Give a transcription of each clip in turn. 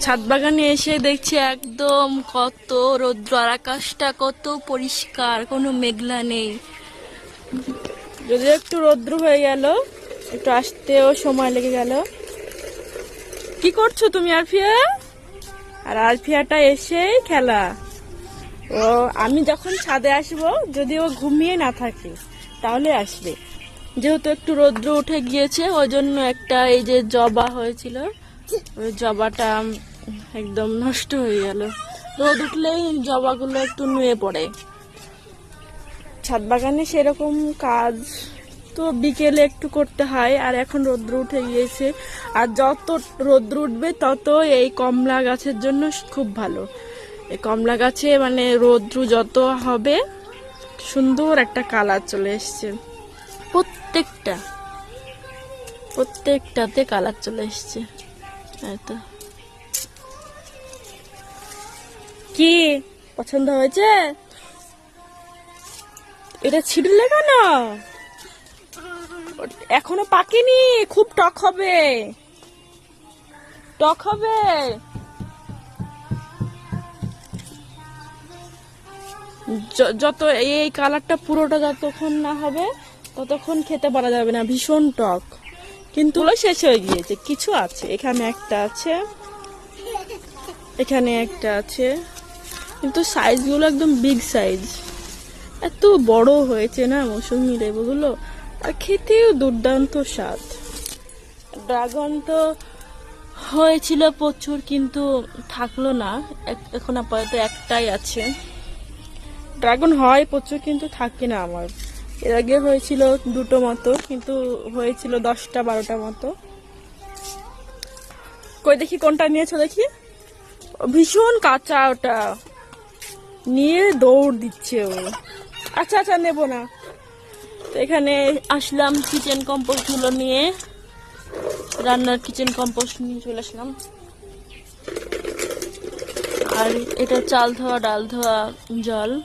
ছাদ বাগানে এসে দেখছি একদম কত রৌদ্র আর আকাশটা কত পরিষ্কার, কোনো মেঘলা নেই। যদি একটু রৌদ্র হয়ে গেল, একটু আসতেও সময় লেগে গেল। কি করছ তুমি, আরফিয়া? আর আরফিয়াটা এসেই খেলা। ও, আমি যখন ছাদে আসব, যদি ও ঘুমিয়ে না থাকে, তাহলে আসবে। যেহেতু একটু রৌদ্র উঠে গিয়েছে ওই জন্য একটা এই যে জবা হয়েছিল ওই জবাটা একদম নষ্ট হয়ে গেল। রোদ উঠলেই জবাগুলো একটু নুয়ে পড়ে। ছাদ বাগানে সেরকম কাজ তো বিকেলে একটু করতে হয়, আর এখন রৌদ্র উঠে গিয়েছে। আর যত রৌদ্র উঠবে, তত এই কমলা গাছের জন্য খুব ভালো। এই কমলা গাছে মানে রৌদ্র যত হবে, সুন্দর একটা কালার চলে এসছে। প্রত্যেকটা, প্রত্যেকটাতে কালার চলে এসছে। কি? পছন্দ হয়েছে? এটা ছিড়লে কেন? এখনও পাকেনি? খুব টক হবে। টক হবে। যত এই কালারটা পুরোটা যতক্ষণ না হবে, ততক্ষণ খেতে পারা যাবে না। ভীষণ টক। কিন্তু শেষ হয়ে গিয়েছে, কিছু আছে। এখানে একটা আছে, এখানে একটা আছে। কিন্তু সাইজগুলো একদম বিগ সাইজ এত বড় হয়েছে না মৌসুমি লেবুগুলো? আর খেতেও দুর্দান্ত স্বাদ। ড্রাগন তো হয়েছিল প্রচুর, কিন্তু থাকল না। এখন আপাতত একটাই আছে। ড্রাগন হয় প্রচুর, কিন্তু থাকে না আমার। এর আগে হয়েছিল দুটো মতো, কিন্তু হয়েছিল দশটা, বারোটা মতো। কই দেখি কোনটা নিয়েছো দেখি? ভীষণ কাঁচা ওটা। নিয়ে দৌড় দিচ্ছে ও। আচ্ছা আচ্ছা নেব না। তো এখানে আসলাম কিচেন কম্পোস্টগুলো নিয়ে। রান্নার কিচেন কম্পোস্ট নিয়ে চলে আসলাম। আর এটা চাল ধোয়া, ডাল ধোয়া, জল।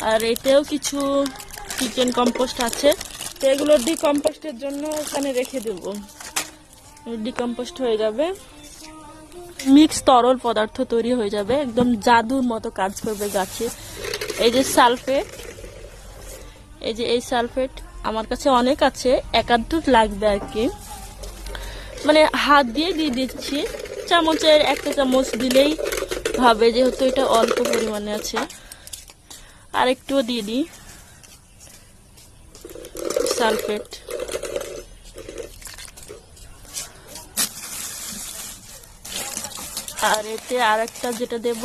আর এতেও কিছু কিচেন কম্পোস্ট আছে। তো এগুলো ডিকম্পোস্টের জন্য ওখানে রেখে দেবো। ডিকম্পোস্ট হয়ে যাবে। মিক্স তরল পদার্থ তৈরি হয়ে যাবে। একদম জাদুর মতো কাজ করবে গাছে। এই যে সালফেট, এই যে এই সালফেট আমার কাছে অনেক আছে একাধ লাগবে আর কি। মানে হাত দিয়ে দিয়ে দিচ্ছি। চামচের একটা চামচ দিলেই হবে, যেহেতু এটা অল্প পরিমাণে আছে। আর একটুও দিয়ে দিই। সালফেট। আর এতে আর একটা যেটা দেব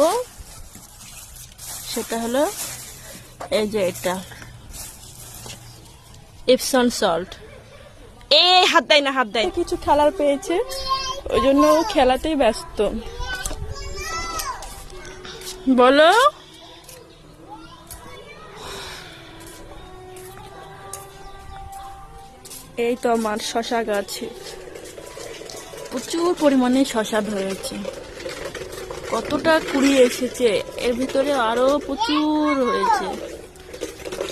সেটা হলো এই যে এটা। ইপসন সল্ট এ হাত দেয় না হাত দেয়। কিছু খেলার পেয়েছে ওই জন্য খেলাতেই ব্যস্ত। বলো। এই তো আমার শশা গাছে। প্রচুর পরিমাণে শশা ধরেছে। কতটা কুড়ি এসেছে, এর ভিতরে আরও প্রচুর হয়েছে।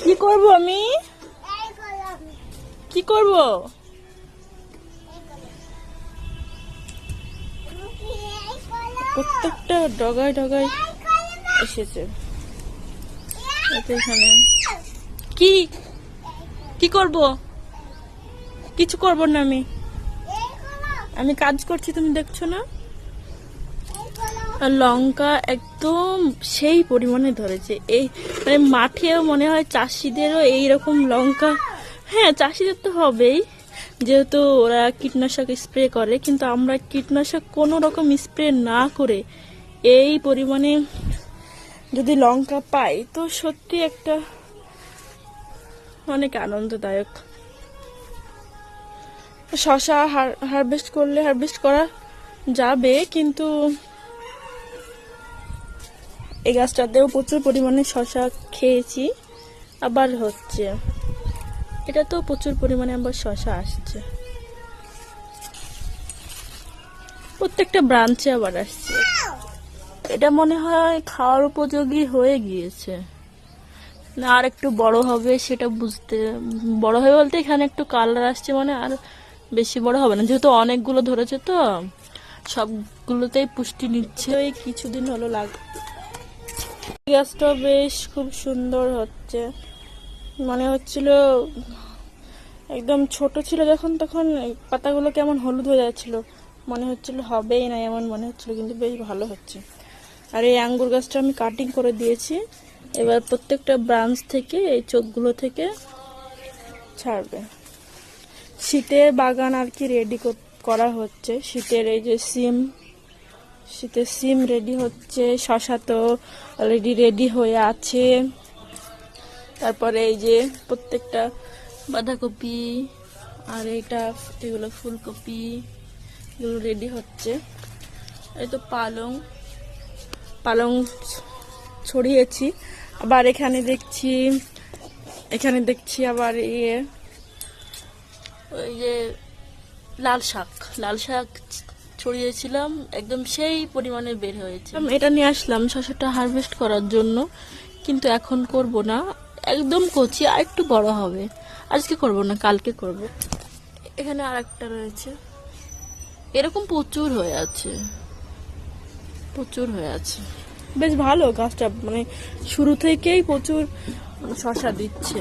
কি করব আমি? কি করব? প্রত্যেকটা ডগায় ডগায় এসেছে। এখানে। কি? কি করব? কিছু করব না আমি। আমি কাজ করছি, তুমি দেখছ না? লঙ্কা একদম সেই পরিমাণে ধরেছে। এই মানে মাঠেও মনে হয় চাষিদেরও এইরকম লঙ্কা। হ্যাঁ চাষিদের তো হবেই। যেহেতু ওরা কীটনাশক স্প্রে করে, কিন্তু আমরা কীটনাশক কোনো রকম স্প্রে না করে এই পরিমাণে যদি লঙ্কা পাই, তো সত্যি একটা অনেক আনন্দদায়ক। শশা হারভেস্ট করলে হারভেস্ট করা যাবে, কিন্তু এই গাছটাতেও প্রচুর পরিমাণে শশা খেয়েছি। আবার হচ্ছে এটা তো প্রচুর পরিমাণে আবার শশা আসছে। প্রত্যেকটা ব্রাঞ্চে আবার আসছে। এটা মনে হয় খাওয়ার উপযোগী হয়ে গিয়েছে। না, আর একটু বড় হবে সেটা বুঝতে, বড় হবে বলতে এখানে একটু কালার আসছে মানে আর বেশি বড় হবে না। যেহেতু অনেকগুলো ধরেছে তো, সবগুলোতেই পুষ্টি নিচ্ছে। ওই কিছুদিন হলো লাগ গাছটা বেশ খুব সুন্দর হচ্ছে। মনে হচ্ছিল, একদম ছোট ছিল যখন, তখন পাতাগুলো কেমন হলুদ হয়ে যাচ্ছিল। মনে হচ্ছিল হবেই না, এমন মনে হচ্ছিল, কিন্তু বেশ ভালো হচ্ছে। আর এই আঙ্গুর গাছটা আমি কাটিং করে দিয়েছি। এবার প্রত্যেকটা ব্রাঞ্চ থেকে, এই চোখগুলো থেকে ছাড়বে। শীতের বাগান আর কি রেডি করা হচ্ছে। শীতের এই যে সিম, শীতের সিম রেডি হচ্ছে, শশা তো অলরেডি রেডি হয়ে আছে। তারপরে এই যে প্রত্যেকটা বাঁধাকপি আর এইটা, এগুলো ফুলকপি, এগুলো রেডি হচ্ছে। এই তো পালং পালং ছড়িয়েছি। আবার এখানে দেখছি এখানে দেখছি আবার ইয়ে ওই যে লাল শাক লাল শাক ছড়িয়েছিলাম একদম সেই পরিমাণে বের হয়েছে। এটা নিয়ে আসলাম শসাটা হারভেস্ট করার জন্য কিন্তু এখন করব না একদম কচি আর একটু বড় হবে। আজকে করব না কালকে করব। এখানে আর একটা রয়েছে। এরকম প্রচুর হয়ে আছে। প্রচুর হয়ে আছে। বেশ ভালো গাছটা মানে শুরু থেকেই প্রচুর শশা দিচ্ছে।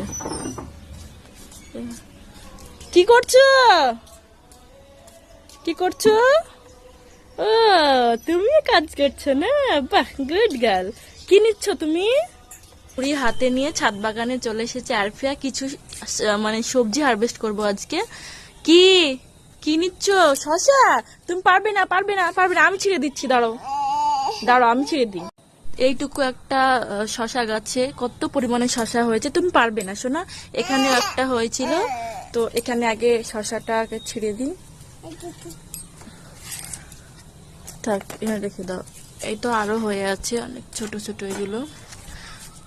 কি করছ? কি করছ? ও, তুমি কাজ করছ না? বাহ গুড গার্ল কি নিচ্ছ তুমি? পুরি হাতে নিয়ে ছাদ বাগানে চলে এসেছে আরফিয়া। কিছু মানে সবজি হারভেস্ট করব আজকে। কি? কি নিচ্ছ? শশা? তুমি পারবে না পারবে না পারবে না। আমি ছিঁড়ে দিচ্ছি, দাঁড়াও। দাঁড়াও, আমি ছিঁড়ে দিই। এইটুকু একটা শশা গাছে কত পরিমাণে শশা হয়েছে, তুমি পারবে না শোনা এখানে একটা হয়েছিল, তো এখানে আগে শশাটা আগে ছিঁড়ে দিন থাক এখানে রেখে দাও। এই তো আরও হয়ে আছে, অনেক ছোট ছোট এগুলো।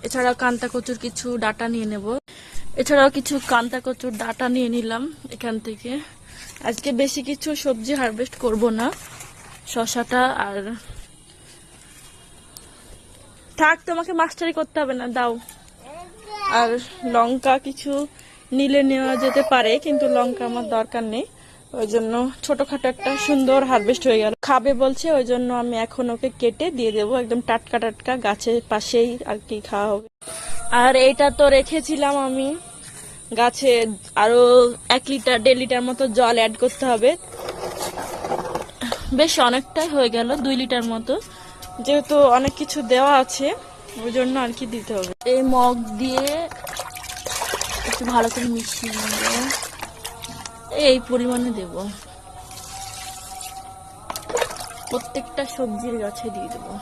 এছাড়াও কান্তা কচুর কিছু ডাটা নিয়ে নেব। এছাড়াও কিছু কান্তা কচুর ডাটা নিয়ে নিলাম এখান থেকে। আজকে বেশি কিছু সবজি হারভেস্ট করব না। শশাটা আর থাক, তোমাকে মাস্টারি করতে হবে না, দাও। আর লঙ্কা কিছু নিলে নেওয়া যেতে পারে, কিন্তু লঙ্কা আমার দরকার নেই। ওই জন্য ছোটখাটো একটা সুন্দর হারভেস্ট হয়ে গেল। খাবে বলছে, ওই জন্য আমি এখন ওকে কেটে দিয়ে দেবো, একদম টাটকা টাটকা গাছের পাশেই আর কি খাওয়া হবে। আর এইটা তো রেখেছিলাম আমি। গাছে আরও এক লিটার, দেড় লিটার মতো জল অ্যাড করতে হবে। বেশ, অনেকটাই হয়ে গেল, দুই লিটার মতো। যেহেতু অনেক কিছু দেওয়া আছে, ওই জন্য আর কি দিতে হবে। এই মগ দিয়ে একটু ভালো করে মিশিয়ে এই পরিমাণে দেব। প্রত্যেকটা সবজির গাছে দিয়ে দেবো।